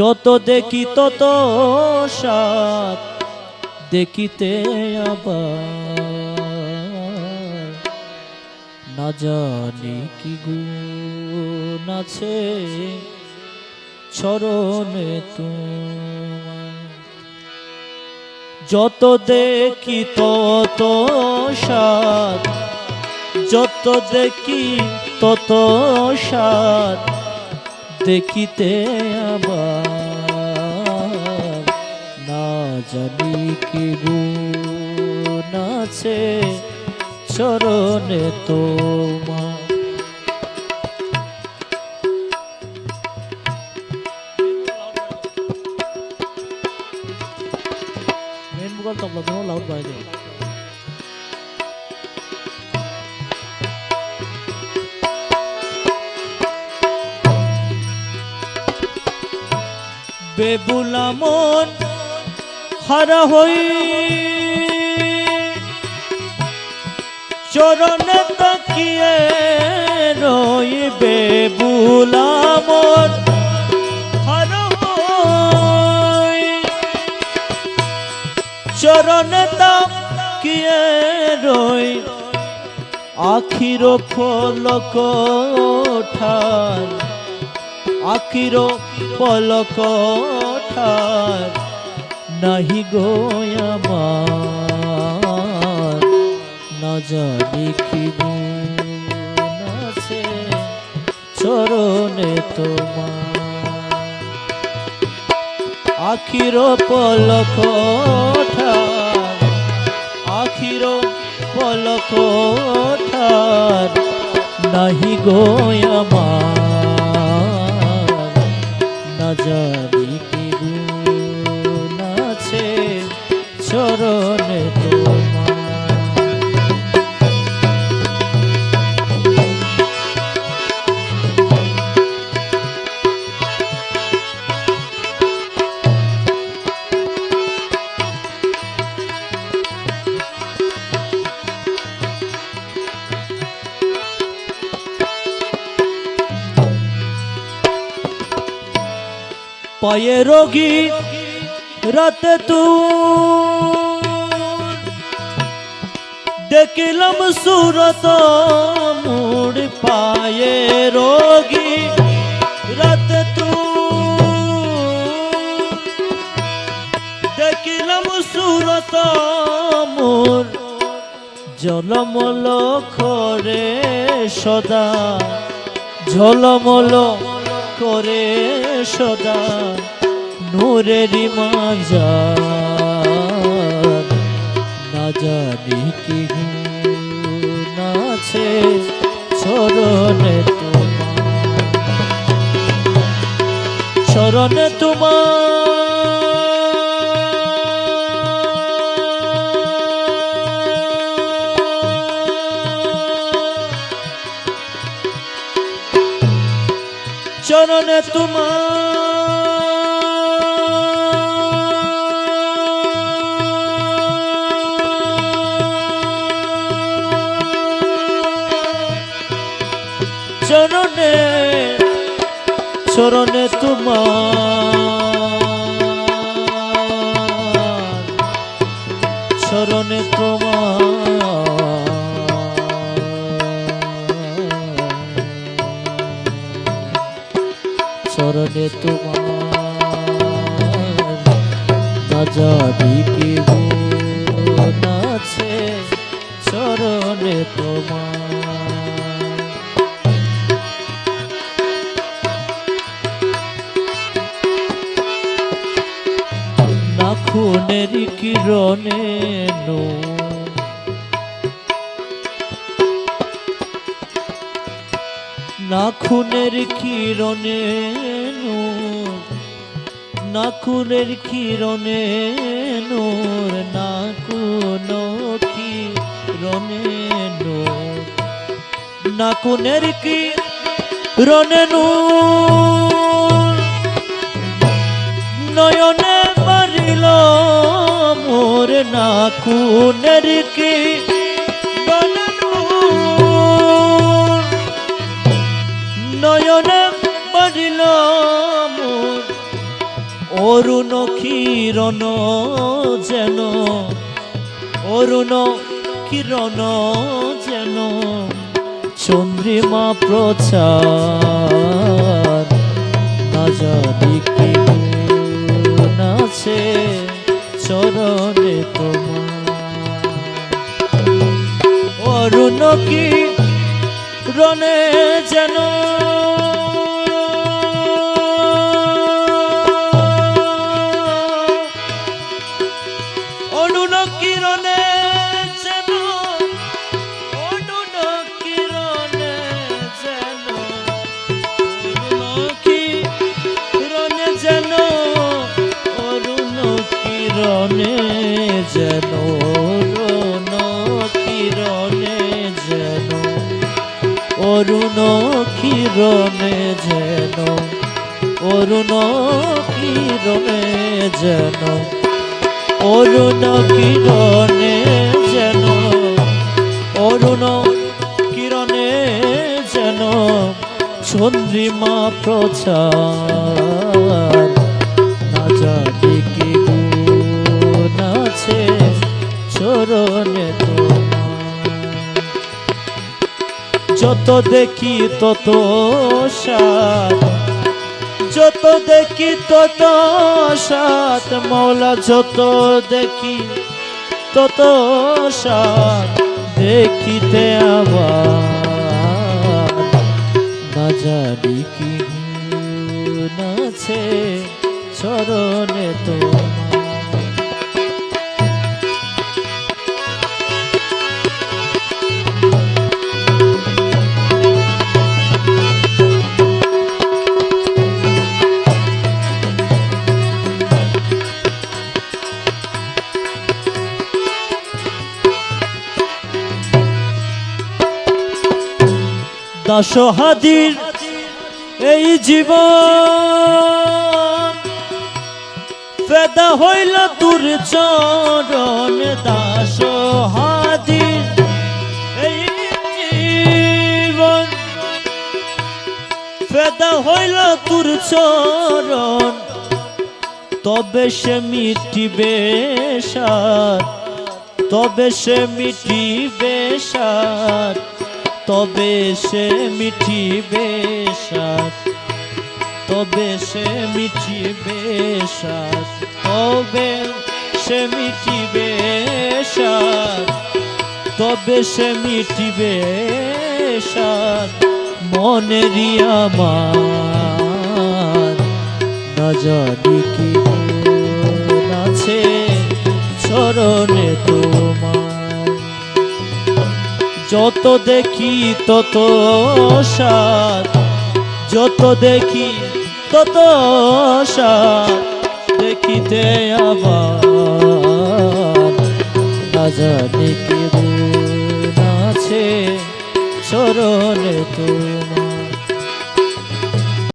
যত দেখি তত সাত দেখিতে আবার। না জানি কি গুণ আছে চরণে তোমার। যত দেখি তত সাত যত দেখি তত সাত দেখিতে আবার না জানি কি গুণ আছে চরণে তোমার। মেন ভোকাল তবলা বেবুলা মন হারা হই। চরণে তাকিয়ে রই বেবুলা মন চরণে তাকিয়ে রই আখির ফলক ঠার আখির পলক নাহি গোয়ামার না জানি কি গুণ আছে চরণে তোমার। আখির পলক আখির পলক নাহি না জানি কি গুণ আছে চরণে পায়ে রোগী, রাতে তু দেখিলাম সুরত মুড় পায়ে রোগী, রাতে তু দেখিলাম সুরত মোর জলমল করে সদা। ঝলমল করে সদা নূরেরই মাজা না জানি কি নাছে চরণে তোমার। চরণে তোমার চরণে তোমার। চরণে চরণে তোমার। চরণে তোমার না জানি আছে চরণে তোমার। নাখুনের কিরণে নো নাখুনের কিরণে নূর নাখুনের কিরণে নূর নাকুন কিরণে নূর নাকুনের কিরণে নূর। নয়নে মারিল মোর নাকুনের কি অরুণ কিরণ যেন, অরুণ কিরণ যেন চন্দ্রিমা প্রচার না জানি চরণে তোমার। অরুণ কি রনে যেন অরুণ কিরণে যেন, অরুণ কিরণে যেন কিরণে যেন, অরুণ কিরণে যেন, অরুণ কিরণে যেন, অরুণ কিরণে যেন। অরুণ কিরণে যেন, অরুণ কিরণে যেন চন্দ্রিমা প্রচার। না জানি কি গুণ আছে চরণে যত দেখি তত সাত যত দেখি তত সাত, মৌলা যত দেখি তত সাত, দেখিতে আবার কি নাছে চরণে তোমার দাসহাদির এই জীবন। ফেদা হইল তোর চরণ দাসহাদির এই জীবন। ফেদা হইল তোর চরণ, তবে সে মিটিবে সার, তবে সে মিটিবে সার। তবে সে মিঠিবে সাত তবে সে মিঠিবে সাত তবে সে মিঠিবে সাত তবে সে মিঠিবে সাত মনেরই আমার না জানি কি আছে, চরণে তোমার যত দেখি তত সাত যত দেখি তত সাত দেখিতে আবার না জানি কি গুণ আছে চরণে তোমার।